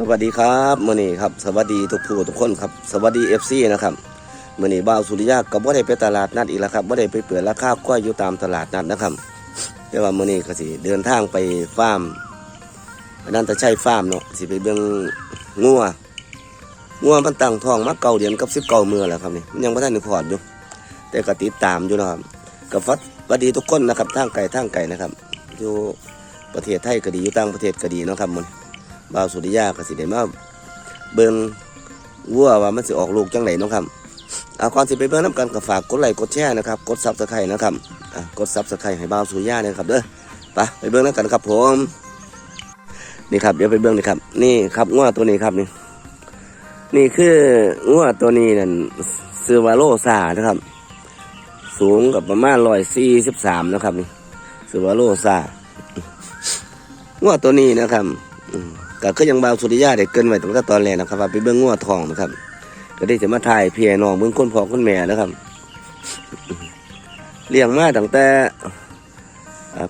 สวัสดีครับมื่อนี้ครับสวัสดีทุกผู้ทุกคนครับสวัสดีเอฟซีนะครับมื่อนี้บ่าวสุริยะก็บ่ได้ไปตลาดนัดอีกแล้วครับบ่ได้ไปเปิดราคากล้วยอยู่ตามตลาดนัดนะครับแต่ว่ามื่อนี้ก็สิเดินทางไปฟาร์มอันนั้นจะใช่ฟาร์มเนาะสิไปเบิ่งงัวงัวมันตั้งท้องมาเก่าเดือนกับสิบเก้ามือแล้วครับนี่มันยังไม่ทันได้ขอดอยู่แต่ก็ติดตามอยู่นะครับกับฟัดสวัสดีทุกคนนะครับทางไก่ทางไก่นะครับอยู่ประเทศไทยก็ดีอยู่ต่างประเทศก็ดีเนาะครับมัน บ่าวสุริยาก็สิได้มาเบิ่งวัวว่ามันสิออกลูกจังไดเนาะครับเอาก่อนสิไปเบิ่งน้ำกันก็ฝากกดไลค์กดแชร์นะครับกดซับสไครต์นะครับกดซับสไครต์ให้บ่าวสุริยาเนี่ยครับเด้อไปไปเบิ่งน้ำกันครับผมนี่ครับเดี๋ยวไปเบิ่งนี่ครับ นี่ครับงัวตัวนี้ครับนี่ นี่คืองัวตัวนี้นั่นซื้อวาโลซานะครับ สูงกับประมาณร้อยสี่สิบสามนะครับนี่ซื้อวาโลซางัวตัวนี้นะครับ ก็คือยังบาวสุริยาได้เกินไว้ตั้งแต่ตอนแรกนะครับว่าไปเบื้องงัวทองนะครับ ก็ได้จะมาถ่ายเพียน้องเบื้องคนพ่อคนแม่นะครับเลี้ยงมาตั้งแต่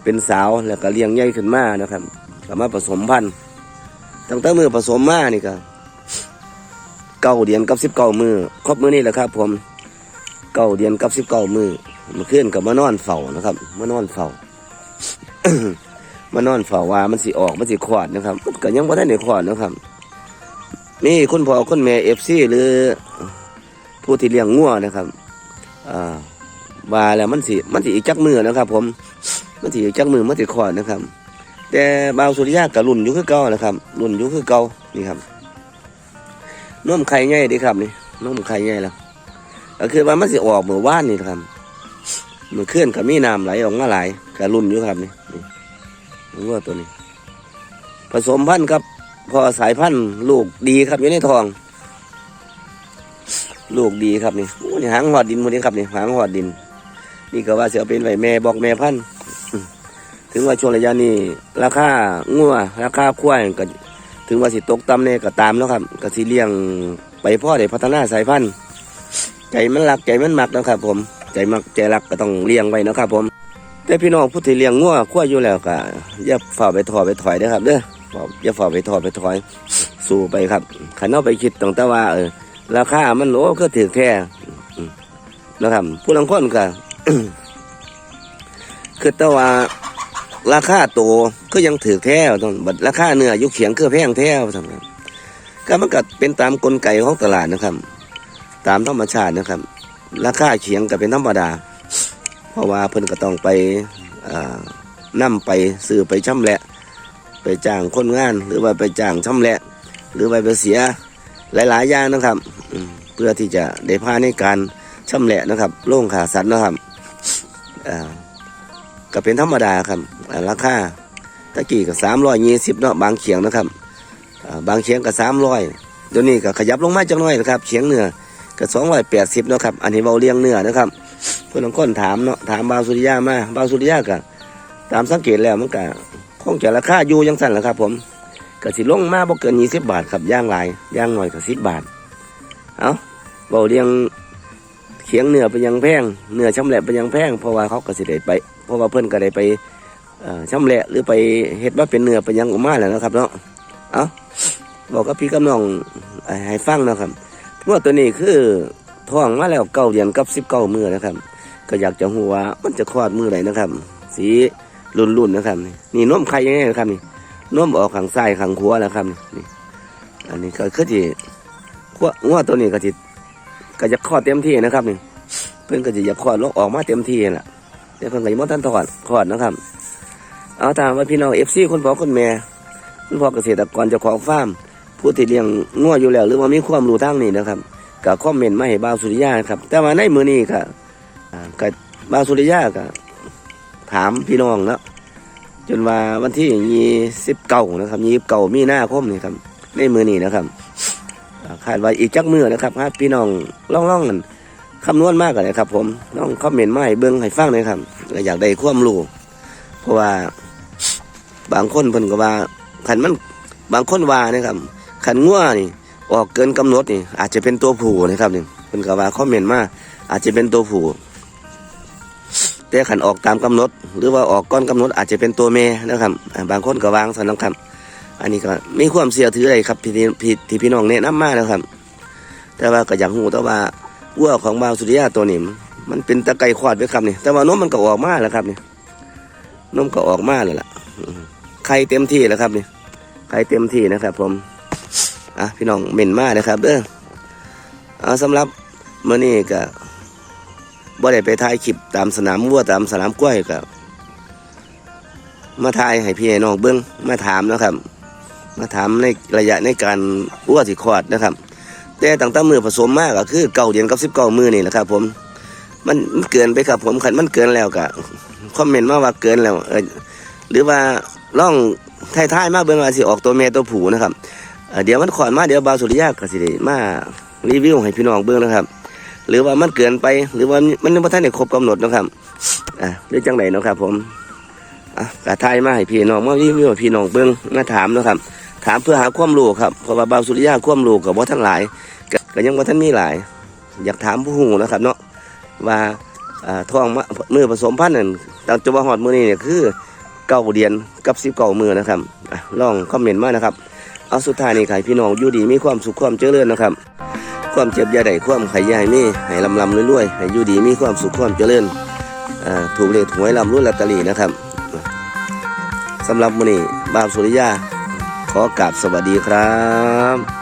เป็นสาวแล้วก็เลี้ยงใหญ่ขึ้นมานะครับก็มาผสมพันธุ์ตั้งแต่มือผสมมานี่ก็เก้าเดือนกับสิบเก้ามือครบมือนี่แหละครับ ผมเก้าเดือนกับสิบเก้ามือมาขึ้นกับมานอนเฝ้านะครับมานอนเฝ้า มานอนเฝ้าว่ามันสิออกมันสิขวดนะครับมันก็ยังบ่ได้ในขวดนะครับ นี่คุณพ่อคุณแม่เอฟซีหรือผู้ที่เลี้ยงงัวนะครับอ่าว่าแล้วมันสิมันสิอีกจักมือนะครับ ผมมันสิอีกจักมือมันสิขวดนะครับ แต่บาวสุริยะกับรุ่นอยู่คือเก่านะครับรุ่นอยู่คือเก่านี่ครับนมไข่ใหญ่ดีครับนี่นมไข่ใหญ่แล้วก็คือว่ามันสิออกเมื่อวานนี่ครับเมื่อเคลื่อนกับมีน้ำไหลออกมาหลายกับรุ่นอยู่ครับนี่ นี่วัวตัวนี้ ผสมพันธุ์ครับ พอสายพันธุ์ลูกดีครับอยู่ในทอง ลูกดีครับนี่โอ้นี่หางหอดดินหมดนี้ครับนี่หางหอดดิน นี่ก็ว่าเสียเป็นไหวแม่บอกแม่พันธุ์ถึงว่าช่วงระยะนี้ราคางัวราคาควายก็ถึงว่าสิตกต่ำเนี่ยก็ตามแล้วครับก็สิเลี้ยงไปพ่อได้พัฒนาสายพันธุ์ใจมันรักใจมันมักนะครับผม ใจมักใจรักก็ต้องเลี้ยงไว้นะครับผม แต่พี่น้องผู้ที่เลี้ยงงัวขั้วอยู่แล้วก็อย่าฝ่าไปถอไปถอยเด้อครับเด้อฝ่าอย่าฝ่าไปถอไปถอย สู้ไปครับขันเอาไปคิดตรงแต่ว่าเออราคามันโอ้ก็ถือแท้อืมนะครับ ผู้ลังคนก็คือแต่ว่าราคาโตก็ยังถือแท้ตองบัดราคาเนื้อยุคเขียงคือแพงแท้ทำไงก็มันก็เป็นตามกลไกของตลาดนะครับ ตามธรรมชาตินะครับ ราคาเขียงก็เป็นธรรมดา ราะว่าเพิ่นก็ต้องไปอ่าไปซื้อไปช่ำแหละ ไปจ้างคนงาน หรือว่าไปจ้างช่ำแหละ หรือไปไปเสียหลายๆอย่างนะครับเพื่อที่จะได้พาในการช่ำแหละนะครับโล่งขาสันนะครับก็เป็นธรรมดาครับราคาตะกี้ก็สามร้อยยี่สิบเนาะบางเขียงนะครับบางเขียงก็สามร้อยเดี๋ยวนี้ก็ขยับลงมาจักหน่อยนะครับเขียงเนื้อก็สองร้อยแปดสิบเนาะครับอันนี้เบาเลี้ยงเนื้อนะครับ พื่อนบางคนถามเนาะถามบาวสุริยามาบาวสุริยาก็ตามสังเกตแล้วมันก็คงจะราคาอยู่ยังสั่นแหละครับ ผมก็สิลงมาบ่เกินยี่สิบบาทครับย่างหลายย่างหน่อยก็สิบบาท เอาเบาเลี้ยงเขียงเนื้อเป็นยังแพงเนื้อช่ำแหละเป็นยังแพงเพราะว่าเขาก็สิได้ไป เพราะว่าเพื่อนก็ได้ไปเอ่อชำแหละหรือไปเฮ็ดว่าเป็นเนื้อเป็นยังออกมาแล้วนะครับเนาะเอาบอกกับพี่กับน้องเอ่อให้ฟังเนาะครับว่าตัวนี้คือท้องมาแล้วเก้าเดือนกับสิบเก้ามือนะครับ ก็อยากจะหัวมันจะคลอดมือไหนนะครับ สีรุ่นๆนะครับนี่น้มไข่ยังไงนะครับนี่น้มออกข้างซ้ายข้างขวาแล้วครับนี่อันนี้ก็คือที่ขวงัวตัวนี้ก็จะก็จะคลอดเต็มที่นะครับนี่เพื่อนก็จะอยากคลอดลูกออกมาเต็มที่แหละเดี๋ยวเพื่อนก็จะมาทันถอดคลอดนะครับ เอาตามว่าพี่น้องเอฟซีคุณพ่อคุณแม่คุณพ่อเกษตรกรเจ้าของฟาร์มผู้ที่เลี้ยงงัวอยู่แล้ว หรือว่ามีความรู้ทางนี้นะครับก็คอมเมนต์มาให้บ่าวสุริยาครับ แต่ว่าในมือนี้ก็อ่า ก็บ่าวสุริยาก็ถามพี่น้องแล้วจนว่าวันที่ยี่สิบเก้านะครับยี่สิบเก้ามีหน้าคมนี่ครับในมือนี้นะครับคาดว่าอีกจักมือนะครับครับพี่น้องล่องๆกันคำนวณมากเลยครับ ผมน้องคอมเมนต์มาให้เบิ้งให้ฟังเลยครับอยากได้ความรู้เพราะว่าบางคนเพิ่นก็ว่าขันมันบางคนว่านะครับขันงัวนี่ ออกเกินกำหนดนี่ อาจจะเป็นตัวผู้นะครับนี่เป็นกว่าคอมเมนต์มาอาจจะเป็นตัวผู้ แต่ขันออกตามกำหนด หรือว่าออกก้อนกำหนดอาจจะเป็นตัวเมนะครับ บางคนก็วางสันนะครับ อันนี้ก็ไมีความเสียถืออะไรครับที่ที่ที่พี่น้องแนะนำมานะครับ แต่ว่าก็อย่ากหูแต่ว่าวัวของบาวสุริยาตัวนี้มันเป็นตะไคร่ขวดไว้ครับนี่แต่ว่านมมันก็ออกมาแล้วครับนี่นมก็ออกมาเลยล่ะไข่เต็มที่แล้วครับนี่ไข่เต็มที่นะครับ ผมอะพี่น้องเหม็นมากนะครับเด้อเอาสำหรับมื่อนี้ก็ บ่ได้ไปถ่ายคลิปตามสนามวัวตามสนามกล้วยก็มาถ่ายให้พี่ให้น้องเบิ้งมาถามนะครับ มาถามในระยะในการวัวสิคลอดนะครับ แต่ตั้งต่มือผสมมากก็คือเก่าเดือนกับสิบเก้ามือนี่แหละครับ ผมมันเกินไปครับผมขันมันเกินแล้วก็คอมเมนต์มาว่าเกินแล้วเออหรือว่าล่องท้ายๆมาเบิ่งว่าสิออกตัวเมตัวผูนะครับเดี๋ยวมันขอนมาเดี๋ยวบาวสุริยะก็สิได้มารีวิวให้พี่น้องเบิ่งนะครับ หรือว่ามันเกินไป หรือว่ามันยังบ่ทันได้ครบกำหนดนะครับอ่าหรือจังไดเนะครับ ผมอะกะทายมาให้พี่น้องมารีวิวให้พี่น้องเบิ่งมาถามนะครับ ถามเพื่อหาความรู้ครับเพราะว่าบาสุริยะความรู้กับว่าทั้งหลายก็ยังว่าท่านมีหลาย อยากถามผู้หูนะครับ เนาะว่าอ่าท้องมมือผสมพันธุ์นั่นตามจังหวัดหอดมือนี่เนี่ยคือเก้าเดือนกับสิบเก้ามือนะครับอะลองคอมเมนต์มานะครับ เอาสุดท้ายนี่ขายพี่น้องอยู่ดีมีความสุขความเจริญนะครับ ความเจ็บยาใดความไขยายมีให้ลำลำรวยๆให้อยู่ดีมีความสุขความเจริญถูกเลขหวยลำรุ่นลัตเตอรี่นะครับสำหรับมื้อนี้บาวสุริยาขอกราบสวัสดีครับ